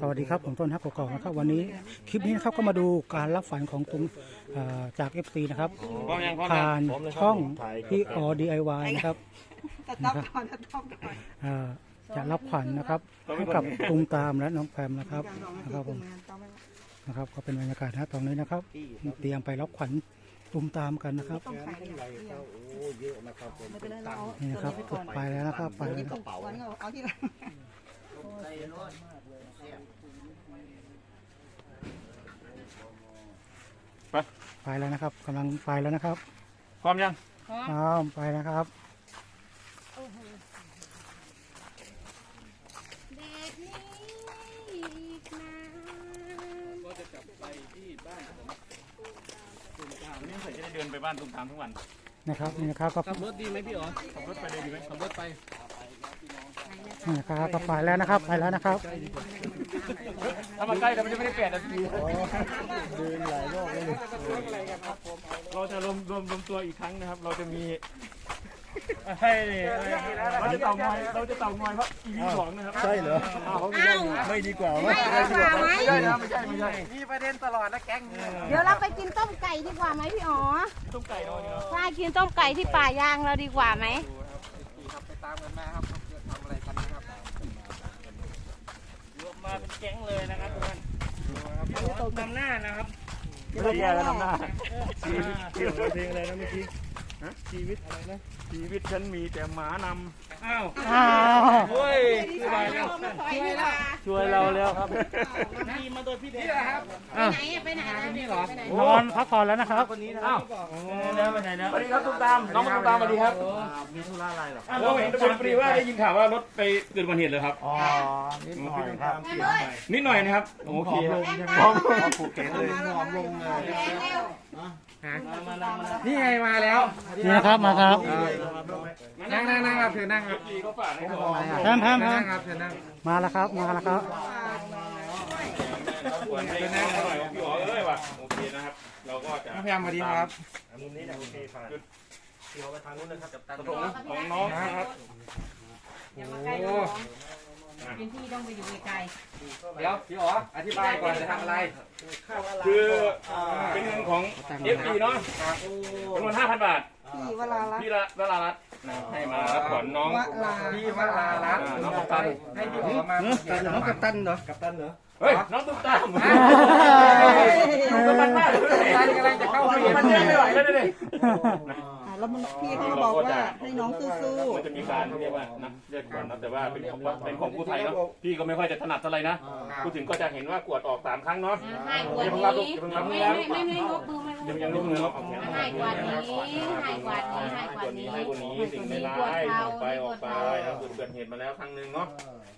สวัสดีครับผมต้นฮักกอกๆนะครับวันนี้คลิปนี้นะครับก็มาดูการรับฝันของตุงเอ่อจาก FC นะครับพร้อมยังพร้อมยังผ่านช่องพี่ออ DIY นะครับจะต้องก่อนจะต้องก่อนเอ่อจะรับขวัญนะครับให้กับตุงตามและน้องแพมนะครับนะครับผมนะครับก็เป็นบรรยากาศนะตรงนี้นะครับ เตรียมไปรับขวัญตุมตามกันนะครับต้องขายอย่างเดียวโอ้เยอะนะครับผมไม่เป็นไรเราเอานี่นะครับตัวไปแล้วนะครับไปนี้แล้วไปก่อนวันนี้เอาที่หลัง ไปแล้วนะครับกำลังไปแล้วนะครับพร้อมยังอ้าวไปนะครับเด็กนี้อีกนานก็จะกลับไปที่บ้านของตุ่มตามวันนี้ใส่จะได้เดินไปบ้านตุ่มตามทั้งวันนะครับนี่นะครับก็ขับรถดีไหมพี่อ๋อขับรถไปเลยดีไหมขับรถไปนี่นะครับก็ไปแล้วนะครับ ไปแล้วนะครับ ถ้ามาใกล้แต่มันจะไม่ได้เปลี่ยนนาทีเดินหลายรอบเลยเราจะรวมรวมรวมตัวอีกครั้งนะครับ เราจะมีให้เราจะเต่างอยเราจะเต่างอยเพราะ EP สองนะครับใช่เหรออ้าวเขาไม่อ้าได้วไม่ดีกว่าไหมไม่ดีกว่าไหมไม่ใช่นะไม่ใช่ไม่ใช่เดี๋ยวเราไปกินต้มไก่ดีกว่าไหมพี่อ๋อต้มไก่นอนเนาะใช่กินต้มไก่ที่ป่ายางเราดีกว่าไหมรวมมาเป็นแก๊งเลยนะครับทุกท่านตกนำหน้านะครับไม่ได้แย่แล้วนำหน้าชีวิตเกี่ยวกับเพลงอะไรนะเมื่อกี้ฮะชีวิตอะไรนะชีวิตฉันมีแต่หมานำ อ้าวอ้าวเฮ้ยที่ใส่เราไม่ถอยดีกว่าช่วยเราแล้วครับพี่มาโดยพี่เด็กครับไปไหนอะไปไหนนะนี่หรอนอนพักผ่อนแล้วนะครับอ้าวแล้วไปไหนนะสวัสดีครับตุ้มตามน้องตุ้มตามสวัสดีครับมีธุระอะไรหรอโอ้เห็นเป็นปรีว่าได้ยินข่าวว่ารถไปเกิดอุบัติเหตุเลยครับอ๋อนิดหน่อยครับนิดหน่อยนะครับโอเคพร้อมผูกแขนเลยหอมลงเลย นี่ไงมาแล้วนี่นะครับมาครับนั่งนั่งนั่งครับเชิญนั่งครับพี่เขาฝากให้ผมแพมแพมแพนั่มงครับเชิญนั่งมาแล้วครับมาแล้วครับควรให้นั่งหน่อยพี่อ๋อเอ้ยว่ะโอเคนะครับ เราก็จะพยายามมาดีครับมุมนี้นะโอเคผ่านเดี๋ยวไปทางนู้นนะครับกับตันประสงค์ของน้องนะครับอย่ามาใกล้น้อง เป็นที่ต้องไปอยู่ไกลเดี๋ยวพี่อ๋ออธิบายก่อนจะทำอะไร คือเป็นเงินของ FP เนาะจำนวน5,000บาทพี่เวลาละพี่ละเวลารัตน์นะครับให้มารับผ่อนน้องวลาพี่วรารัตน์น้องตุ้มตามให้พี่อ๋อมาน้องกับตันเหรอกับตันเหรอเฮ้ยน้องตุ้มตามน้องกำลังมากกำลังจะเข้าไปมันแย่ไม่ไหวแล้วเนี่ย แล้วมันพี่เขาก็บอกว่าให้น้องสู้มันจะมีการเรียกว่านะเรียกขวัญนะแต่ว่าเป็นของเป็นของผู้ไทยเนาะพี่ก็ไม่ค่อยจะถนัดอะไรนะพูดถึงก็จะเห็นว่ากวดออกสามครั้งเนาะๆให้กว่านี้ไม่ไม่ไม่ยกมือไม่ยังยังยกมือเนาะให้กว่านี้ให้กว่านี้ให้กว่านี้ให้กว่านี้สิ่งในร้ายออกไปออกไปแล้วเกิดอุบัติเหตุมาแล้วครั้งหนึ่งเนาะ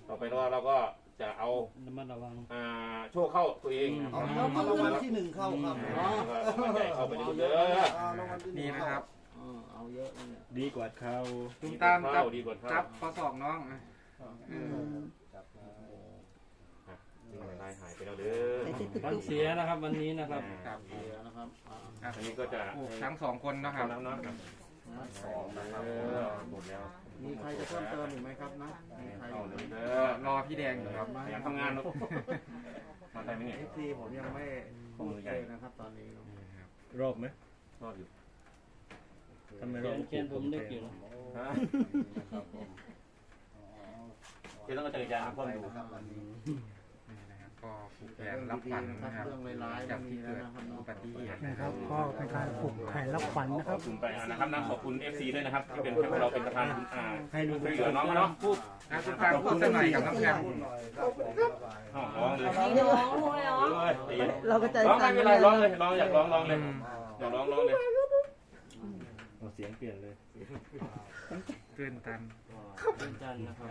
ต่อไปเราเราก็จะเอาระมัดระวังอ่าโชคเข้าตัวเองเอารางวัลที่หนึ่งเข้าครับใหญ่เข้าไปดูเด้อนี่นะครับ เอาเยอะดีกว่าเขาตุ้มตามจับดีกว่าจับข้อศอกน้องนะอืมสิ่งในร้ายหายไปแล้วเด้อๆใส่เสื้อวันตุ๊กเสียนะครับวันนี้นะครับครับอันนี้ก็จะโอ้ทั้งสองคนนะครับน้ำน้ำครับสองนะครับหมดแล้วมีใครจะเพิ่มเติมอีกไหมครับนะมีใครเอาเลยเด้ก็อรอพี่แดงอยู่ครับพยายามทำงานเนาะมาได้ไหมเนี่ยเอฟซีผมยังไม่พูดเลยนะครับ ตอนนี้รอบไหมรอดอยู่ ทำไมรอบเขียนผมนึกอยู่นะฮะเดี๋ยวต้องกระจายยาพ่นดูนี่นะครับก็ผูกแขนรับขวัญนะครับจากที่เกิดอุบัติเหตุนะครับก็เป็นการปลุกแผ่รับขวัญนะคขรัอบบคุณไปนะครับนะขอบคุณ FC ด้วยนะครับที่เป็นให้เราเป็นประธานอ่าให้ดูช่วยเหลือน้องเขาเนาะพูดนะตุ้มตามพูดสักหน่อยกับน้องแพมร้องเลยนี่น้องรู้เลยเหรอเราก็ใจร้องสั่ไม่นเป็นไรร้องเลยร้องอยากร้องร้องเลยอยากร้องร้องเลย เสียงเปลี่ยนเลยตื่นตันเป็นจันนะครับ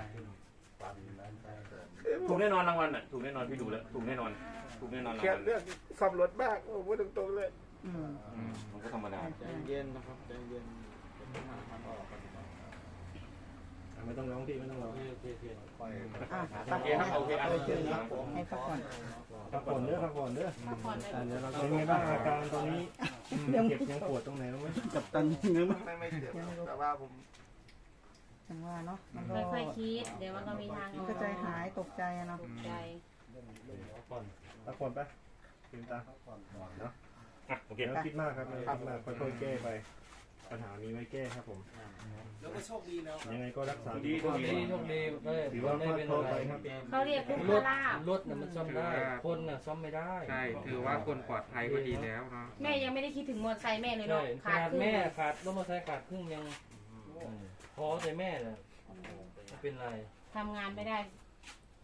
ถูกแน่นอนรางวัลอะถูกแน่นอนพี่ดูแล้วถูกแน่นอนถูกแน่นอนรางวัลเรื่องขับรถบ้างผมพูดตรงๆเลยอืมอืมมันก็ธรรมดาใจเย็นนะครับใจเย็น ไม่ต้องร้องพี่ไม่ต้องร้องอะโอเคครับโอเคอะให้พักก่อนพักผ่อนเด้อพักผ่อนเด้อพักผ่อนไปเดี๋ยวเราเป็นไงบ้างอาการตอนนี้เจ็บยังปวดตรงไหนบ้างไหมกับตันยังไม่ไม่เจ็บแต่ว่าผมจังว่าเนาะมันก็ค่อยๆคิด เดี๋ยวมันก็มีทางออกก็ใจหายตกใจอะเนาะตกใจผ่อนตะผ่อนไปลืมตาผ่อนเนาะอะโอเคไม่ต้องคิดมากครับไม่ต้องคิดมากค่อยๆแก้ไป ปัญหามีไว้แก้ครับผม แล้วก็โชคดีแล้วยังไงก็รักษาดีสุขโชภาพคดีโชคดีไม่ถือว่าไม่ฟาดเป็นเคราะห์อะไรไปครับเขาเรียกลูกรพถลาบรถน่ะมันซ่อมได้ คนน่ะซ่อมไม่ได้ใช่ ถือว่าคนปลอดภัยก็ดีแล้วเนาะ แม่ยังไม่ได้คิดถึงมอเตอร์ไซค์แม่เลยใช่เนาะขขาดนาดครึ่งแม่ขาดรถมอเตอร์ไซค์ขาดครึ่งยังพอแต่แม่น่ะไม่เป็นไร ทำงานไม่ได้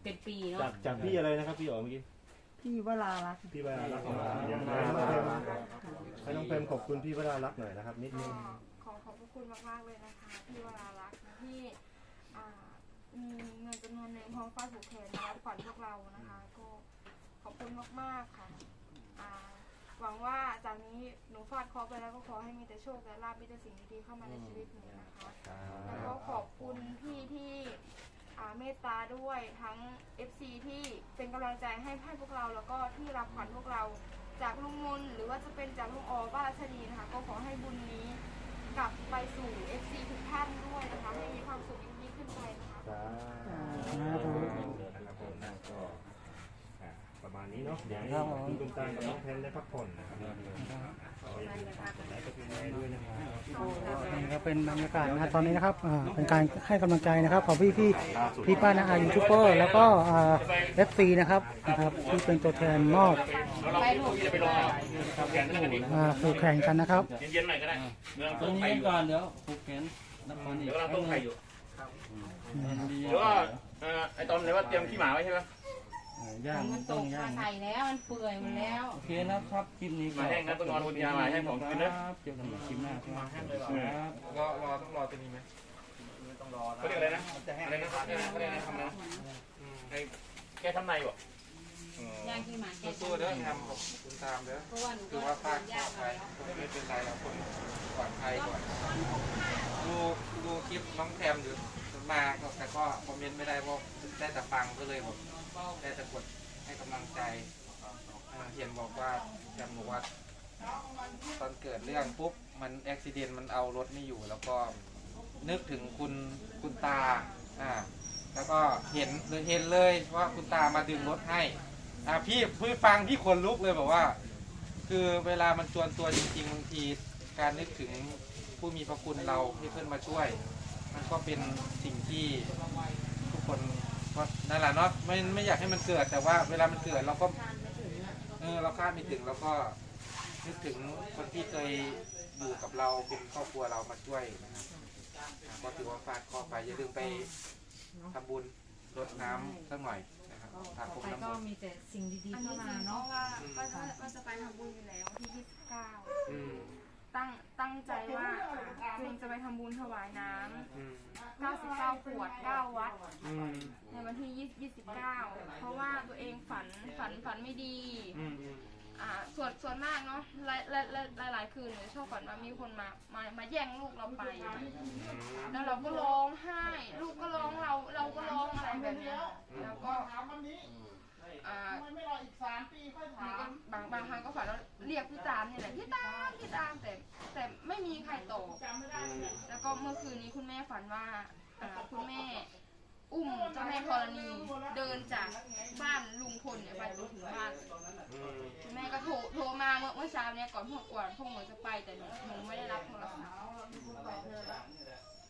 เป็นปีจาเนาะกจากพี่อะไรนะครับพี่อ๋อเมื่อกี้ พี่วรารักษ์พี่วรารักษ์ยังไงน้องเพมให้น้องเพมขอบคุณพี่วรารักษ์หน่อยนะครับนิดนึง ขอขอบพระคุณมากๆเลยนะคะที่วรารักษ์นะที่อ่ามีเงินจำนวนหนึ่งพร้อมฟ้าผูกแขนมารับขวัญพวกเรานะคะ ก็ขอบคุณมากๆค่ะอ่าหวังว่าจากนี้หนูฟาดเคราะห์ไปแล้วก็ขอให้มีแต่โชคและลาภมีแต่สิ่งดีๆเข้ามาในชีวิตหนูนะคะ แล้วก็ขอบคุณพี่ที่อ่า เมตตาด้วยทั้ง FC ที่เป็นกำลังใจให้ให้พวกเราแล้วก็ที่รับขวัญพวกเราจากลุงมนหรือว่าจะเป็นจากลุงออบ้านรัชดีนะคะก็ขอให้บุญนี้กลับไปสู่ FC ทุกท่านด้วยนะคะให้มีความสุขยิ่งๆขึ้นไปนะคะจ้าสาธุนะครับผมก็อ่า ประมาณนี้เนาะเดี๋ยวให้ครับผมคุณตุ้มตามกับน้องเพมได้พักผ่อนนะครับขอให้คุณตามกดไลค์กดแชร์ด้วยนะครับ นี่ก็เป็นบรรยากาศนะตอนนี้นะครับอ่าเป็นการให้กำลังใจนะครับของพี่พี่พี่ป้านาอายูทูบเบอร์แล้วก็เอฟซีนะครับนะครับที่เป็นตัวแทนมอบไปลูกอ่าสู่แข่งกันนะครับเย็นๆหน่อยก็ได้เมืองตรงนี้ก่อนเดี๋ยวผูกแขนนักบอลอีกเดี๋ยวเราต้องไข่อยู่ดีหรือว่าเอ่อไอตอมเลยว่าเตรียมขี้หมาไว้ใช่ไหม ย่างมันตต้องกย่ามางใส่แล้วมันเปื่อยหมดแล้วโอเคนะครับคลิปนี้มาแห้งนะต้องนอนบนยามาให้ของคืนนะครับเจอกันใหม่คลิปหน้าครับครับรอรอต้องรอตัวนี้ไหมเขาเรียกอะไรนะอะไรนะเขาเรียกอะไรนะทำนะไอแกทำในบ่อ๋อย่างที่หมาแกสู้ๆเด้อทำขอบคุณตามเด้อเพราะว่าหนูคือก็ว่าฟาดยากเข้าไปแล้วไม่เป็นไรเราคนปลอดภัยก่อนดูดูคลิปน้องแทมอยู่มาก็แต่ก็คอมเมนต์ไม่ได้เพราะได้แต่ฟังก็เลยแบบ ได้ต่กดให้กำลังใจเห็นบอกว่าแทมบอกว่า ตอนเกิดเรื่องปุ๊บมันอุบิเหตุมันเอารถไม่อยู่ แล้วก็นึกถึงคุณคุณตาอ่าแล้วก็เห็นเลยเห็นเลยว่าคุณตามาดึงรถให้อ่าพี่พี่ฟังพี่ขนลุกเลยบอกว่า คือเวลามันจวนตัวจริงๆบางทีการนึกถึงผู้มีพระคุณเราที่เพื่อนมาช่วย มันก็เป็นสิ่งที่ทุกคน นั่นแหละเนาะไม่ไม่อยากให้มันเกิดแต่ว่า เวลามันเกิดเราก็เออเราคาดไม่ถึงแล้วก็นึกถึงคนที่เคยอยู่กับเราเป็นครอบครัวเรามาช่วยนะครับอ่าก็ถือว่าฟาดเคอไปอย่าลืมไปทำบุญรดน้ำสักหน่อยนะครับทาคมไปน้ำมก็นต์มีแต่สิ่งดีๆอันเข้านี้มาจริงเพเนาะราะว่าว่าจะว่าจะไปทำบุญอยู่แล้วที่29อืมตั้งตั้งใจว่าอ่าตัวเองจะไปทำบุญถวายน้อืมำ 99ขวด 9 วัด อืมในวันที่29 เพราะว่าตัวเองฝันฝันฝันไม่ดี อืมอืมอ่าส่วนส่วนมากเนาะหลายหลายหลายหลายหลายคืนหนูชอบฝันว่ามีคนมามามาแย่งลูกเราไป แล้วเราก็ร้องไห้ ลูกก็ร้องเราเราก็ร้องอะไรแบบเนี้ยแล้วก็อ่าหนูก็บางบางครั้งก็ฝันว่าเรียกพี่ตามนี่แหละพี่ตามพี่ตามแต่แต่ไม่มีใครตอบแล้วก็เมื่อคืนนี้คุณแม่ฝันว่า อ่าคุณแม่ อุ้มเจ้าแม่ธรณีเดินจากบ้านลุงพลเนี่ยไปจนถึงบ้านอืมคุณแม่ก็โทรโทรมาเมื่อเมื่อเช้าเนี่ยก่อนพวกก่อนพวกหนูจะไปแต่หนูหนูไม่ได้รับโทรศัพท์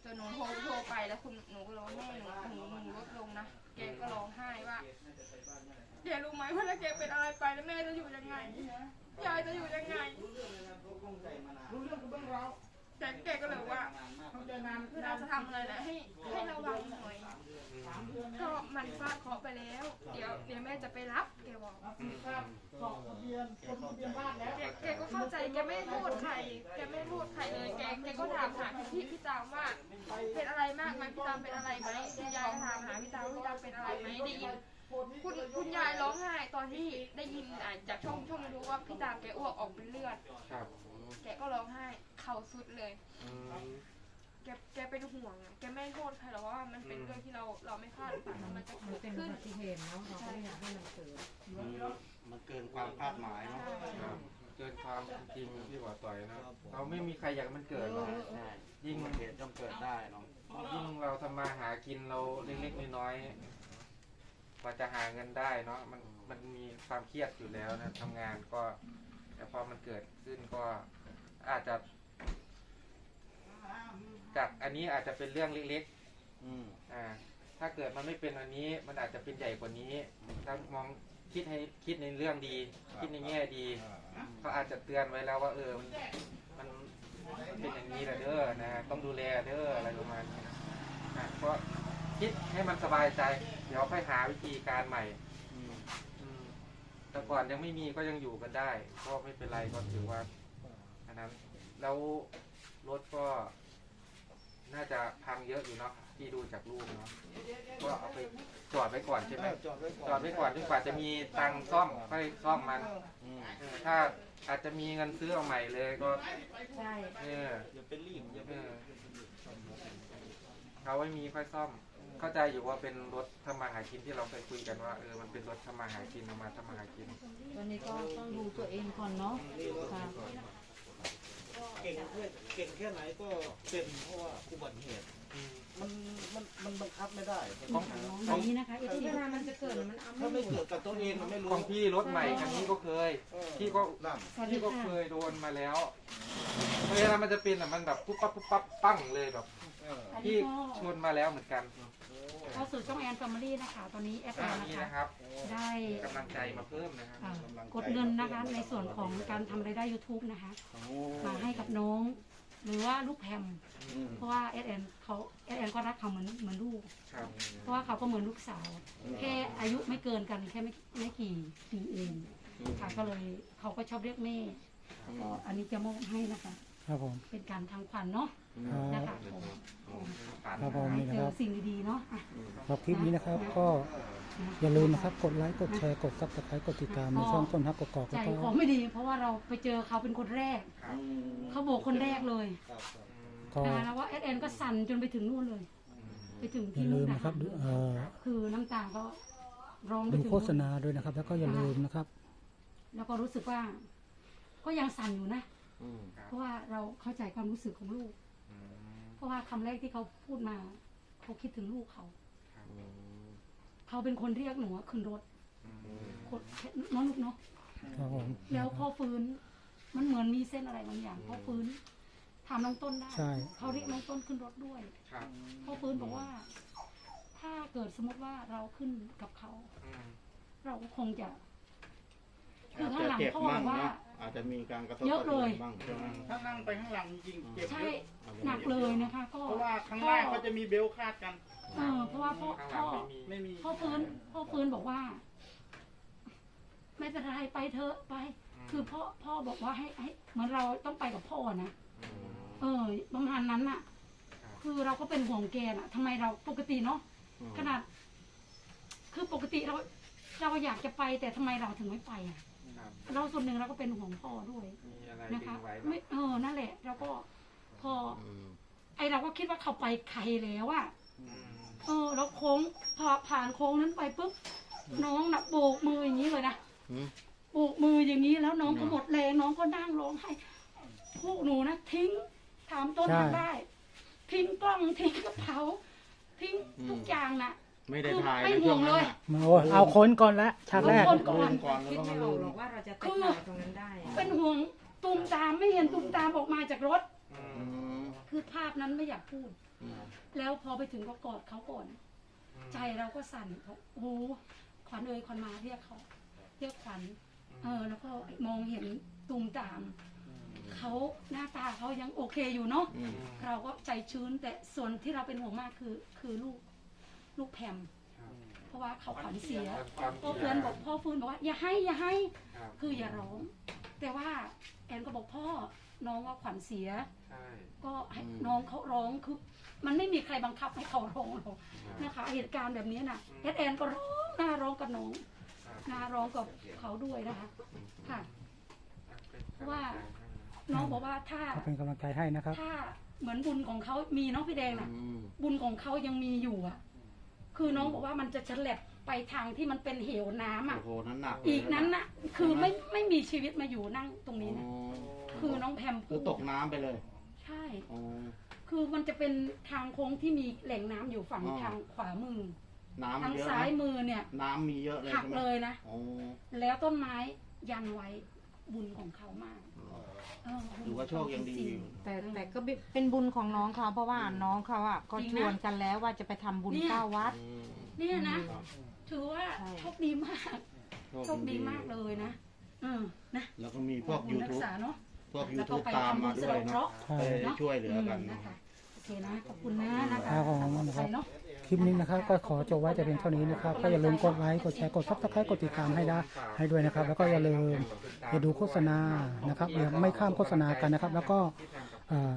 จนหนูโทรโทรไปแล้วคุณหนูก็ร้องแม่หนูหนูหนูลดลงนะแกก็ร้องไห้ว่าแกรู้ไหมว่าถ้าแกเป็นอะไรไปแล้วแม่จะอยู่ยังไงยายจะอยู่ยังไง รู้เรื่องกูบ้างเรา แต่แกก็เลยว่าเวลาจะทำอะไรนะให้ให้ระวังหน่อยก็มันฟาดเคราะห์ไปแล้ว เดี๋ยวเดี๋ยวแม่จะไปรับแกบอกอืมแกแกก็เข้าใจแกไม่โทษใครแกไม่โทษใครเลยแกแกก็ถามหาพี่พี่ตามว่าเป็นอะไรมากไหมพี่ตามเป็นอะไรไหมคุณยายถามหาพี่ตามว่าพี่ตามเป็นอะไรไหมได้ยินคุณคุณยายร้องไห้ตอนที่ได้ยินอ่าจากช่องช่องรู้ว่าพี่ตามแกอ้วกออกเป็นเลือดครับแกก็ร้องไห้ เข่าสุดเลย อืม แกแกเป็นห่วงอะแกไม่โทษใครหรอกว่ามันเป็นเรื่องที่เราเราไม่คาดฝันว่ามันจะเกิดขึ้นเราก็ไม่อยากให้มันเกิดมันเกินความคาดหมายเนาะครับเกินความจริงที่ว่าต่อยนะเราไม่มีใครอยากให้มันเกิดหรอกใช่ยิ่งเหตุต้องเกิดได้เนาะยิ่งเราทำมาหากินเราเล็กๆน้อยๆกว่าจะหาเงินได้เนาะมันมันมีความเครียดอยู่แล้วนะทำงานก็ แต่พอมันเกิดขึ้นก็อาจจะ จากอันนี้อาจจะเป็นเรื่องเล็กๆอ่า ถ้าเกิดมันไม่เป็นอันนี้ มันอาจจะเป็นใหญ่กว่านี้ถ้ามองคิดให้คิดในเรื่องดี คิดในแง่ดีเขาอาจจะเตือนไว้แล้วว่าเออ มันมันมันเป็นอย่างนี้แหละเด้อนะต้องดูแลเด้ออะไรประมาณนี้อะเพราะคิดให้มันสบายใจ เดี๋ยวค่อยหาวิธีการใหม่อืมแต่ก่อนยังไม่มีก็ยังอยู่กันได้ ก็ไม่เป็นไรก็ถือว่าอันนั้น แล้วรถก็ น่าจะพังเยอะอยู่เนาะที่ดูจากรูปเนาะก็เอาไปจอดไว้ก่อนใช่ไหมจอดไว้ก่อนจอดไว้ก่อนจนกว่าจะมีตังค์ซ่อมค่อยซ่อมมันเออถ้าอาจจะมีเงินซื้อเอาใหม่เลยก็ใช่เอออย่าเป็นรีบอย่าเอเป็นอเขาไม่มีค่อยซ่อม เข้าใจอยู่ว่าเป็นรถทำมาหากินที่เราเคยคุยกันว่าเออมันเป็นรถทำมาหากินเอามาทำมาหากินตอนนี้ก็ต้องดูตัวเองก่อนเนาะค่ะ เก่งแค่เก่งแค่ไหนก็เป็นเพราะว่าอุบัติเหตุ มันมันมันบังคับไม่ได้ของน้องนี้นะคะไอ้ที่เวลามันจะเกิดมันเอาถ้าไม่ไม่อยู่เกิดกับตัวเองมันไม่รู้ของพี่รถใหม่คันนี้ก็เคยเออพี่ก็นั่นสวัสดีพี่ก็ค่ะเคยโดนมาแล้วเวลามันจะเป็นอะมันแบบปุ๊บปั๊บปุ๊บปั๊บปั้งเลยแบบ เอออันพี่นี้ก็ชนมาแล้วเหมือนกันเข้าสู่ช่องแอนแฟมิลี่นะคะ ตอนนี้แอปแออ่านนะนี่คะ นะครับได้กำลังใจมาเพิ่มนะครับอ่ากดเงินนะคะ ในส่วนของการทำรายได้ YouTube นะคะโอ้มาให้กับน้อง หรือว่าลูกแพมอืมเพราะว่าเอสแอนเขาเอสแอนก็รักเขาเหมือนเหมือนลูก ครับเพราะว่าเขาก็เหมือนลูกสาว แค่อายุไม่เกินกันแค่ไม่ไม่กี่ปีเองค่ะก็เลยเขาก็ชอบเรียกแม่ก็อันนี้จะมอบให้นะคะ ครับผม เป็นการทำขวัญเนาะค นะรับคะผมครับผมให้นี่นะเจคอรับ สิ่งดีๆเนาะอะสำหรับคลิปนี้นะครับก็อย่าลืมนะครับกดไลค์กดแชร์กดซับสไครต์กดติดตามในช่องต้นฮักกกอกใจแล้วก็ของไม่ดี เพราะว่าเราไปเจอเขาเป็นคนแรกครับเขาบอกคนแรกเลยครับครับก็นะคะแล้วว่าเอสแอนก็สั่นจนไปถึงนู่นเลย ไปถึงอย่าที่ลืนู่นมนะนะครับคะดูเอ่อคือน้ำตาก็ร้องไปดูถึงโฆษณาด้วยนะครับ แล้วก็อย่าลืมนะครับ แล้วก็รู้สึกว่า ก็ยังสั่นอยู่นะอืมเพราะว่าเราเข้าใจความรู้สึกของลูกอืมเพ ราะว่าคำแรกที่เขาพูดมา เขาคิดถึงลูกเขาอืมเขาเป็นคนเรียกหนูว่าขึ้นรถอืมคนน้องลูกเนาะครับผมแล้วพ่อฟื้น มันเหมือนมีเส้นอะไรบางอย่างพ่อฟื้นถามน้องต้นได้ใช่ เขาเรียกน้องต้นขึ้นรถด้วยครับพ่อฟื้นบอกว่า ถ้าเกิดสมมติว่าเราขึ้นกับเขาอืมเราก็คงจะคือข้างหลังพ่อบอกว่า อาจจะมีการกระทบเยอะเลยบ้างใช่ไหมถ้านั่งไปข้างหลังจริงๆเจ็บใช่เยอะหนักเลยนะคะ ก็เพราะว่าข้างหน้าเขาจะมีเบลต์คาดกัน เออเพราะว่าพ่อข้างหลัพ่งอ ไม่มีไม่มีพ่อฟื้นพ่อฟื้นบอกว่า ไม่เป็นไรไปเถอะไป คือพ่อพ่อบอกว่าให้ให้เหมือนเราต้องไปกับพ่อนะอืมเออประมาณนั้นน่ะ คือเราก็เป็นห่วงแกน่ะทำไมเราปกติเนาะขนาด คือปกติเรา เราอยากจะไปแต่ทำไมเราถึงไม่ไปอะครับ เราส่วนหนึ่งเราก็เป็นห่วงพ่อด้วยมีอะไรนะดึคะงไว้ไม่บ้างเออนั่นแหละเราก็พออืมไอเราก็คิดว่าเขาไปไกลแล้วอะอืมเออแล้วโค้งพอผ่านโค้งนั้นไปปุ๊บน้องนะโบกมืออย่างนี้เลยนะอืม โบกมืออย่างนี้แล้วน้องก็หมดแรงน้องก็นั่งร้องไห้พวกหนูนะทิ้งถามต้นใช่ทางได้ ทิ้งกล้องทิ้งกระเป๋าทิ้งทุกอย่างนะ ไม่ได้ถ่ายไม่ในห่ช่ววงงเลนั้นยน่ะมาโอ้ยเอาค้นก่อนละฉากแรกเอาคนก่อนก่อนแล้วคิดก็ไม่มาอลือกมหรอกว่าเราจะไปคือถ่ายตรงนั้นได้อะเป็นห่วงตูมตามไม่เห็นตูมตามออกมาจากรถ อือืมมคือภาพนั้นไม่อยากพูด อืมแล้วพอไปถึงก็กอดเขาก่อน ใจเราก็สั่นเขาโอ้โหขวัญเอ่ยขวัญมาเรียกเขาเรียกขวัญเออ แล้วก็มองเห็นตูมตาม เขาหน้าตาเขายังโอเคอยู่เนาะ อืมเราก็ใจชื้นแต่ส่วนที่เราเป็นห่วงมากคือ คือลูก ลูกแพมเพราะว่าเขาขวัญเสียความพ่อเฟือนบอกพ่อเฟือนบอกว่า อย่าให้อย่าให้ครับคืออย่าร้อง แต่ว่าแอนก็บอกพ่อน้องว่าขวัญเสียใช่ก็ให้น้องเขาร้องคือมันไม่มีใครบังคับให้เขาร้องหรอกนะคะเหตุการณ์แบบนี้น่ะเอสแอนก็ร้องหน้าร้องกับน้องหน้าร้องกับเขาด้วยนะคะค่ะเพราะว่าน้องบอกว่าถ้าก็เป็นกำลังใจให้นะครับ ถ้าเหมือนบุญของเขามีเนาะพี่แดงน่ะอืมบุญของเขายังมีอยู่อะ คือน้องบอกว่ามันจะฉลับไปทางที่มันเป็นเหวน้ำอะ โอ้โหนั้นหนักเลยอีกนั้นน่ะ คือไม่ไม่มีชีวิตมาอยู่นั่งตรงนี้อ๋อนะคือน้องแพมคือตกน้ำไปเลยใช่ อ๋อ คือมันจะเป็นทางโค้งที่มีแหล่งน้ำอยู่ฝั่งอ๋อ ทางขวามือ น้ำทางเยอะซ้ายนะมือเนี่ย น้ำมีเยอะเลยหักใช่ไหมเลยนะโอ้แล้วต้นไม้ยันไว้ บุญของเขามากเบุญถือว่าโชคยังดีจริอยู่ แต่แต่ก็เป็นบุญของน้องเขาเพราะว่าน้องเขาอะก็จริงชนะวนกันแล้วว่าจะไปทำบุญเนี่ยเก้าวัด อืมๆเนี่ยนะถือว่าใช่ โชคดีมากโชคดีมากเลยนะอืมนะแล้วก็มีพวกขอบคุณรัก YouTube ษาเนาะ พวก แล้วก็ YouTube ไปตามทำบุมาญสะด้วยเดาะเคนะราะห์ใช่ไปช่วยเหลือกันมเนอะนะคะโอเคนะขอบคุณนะนะคะครับผมนะครับเนาะค ลิปนี้นะครับ ก็ขอจบไว้แต่เพียงเท่านี้นะครับ ก็อย่าลืมกดไลค์ กดแชร์ กดซับสไครต์กดติดตามให้ได้ให้ด้วยนะครับ แล้วก็อย่าลืมอย่าดูโฆษณานะครับอย่าไม่ข้ามโฆษณากันนะครับ แล้วก็เอ่อ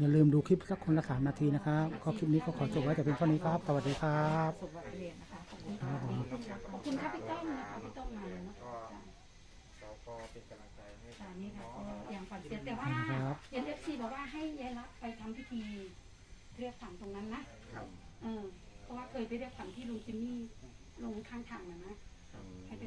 อย่าลืมดูคลิปสักคนละสามนาทีนะครับก็คลิปนี้ก็ขอจบไว้แต่เพียงเท่านี้ครับ สวัสดีครับสุวัสดีนะคะขอบคุณครับพี่ต้อมนะคะพี่ต้อมมาเลยเนาะก็เราก็เป็นกำลังใจให้ค่ะนี่ค่ะก็อย่างฝันเสียแต่ว่าครับเอ็นเอฟซีบอกว่าให้ยายรักไปทำพิธีเรียกฝันตรงนั้นนะเออเพ ราะว่าเคยไปเรียกฝั่งที่ลุงจิมมี่ลงข้างทางนะนะให้ไป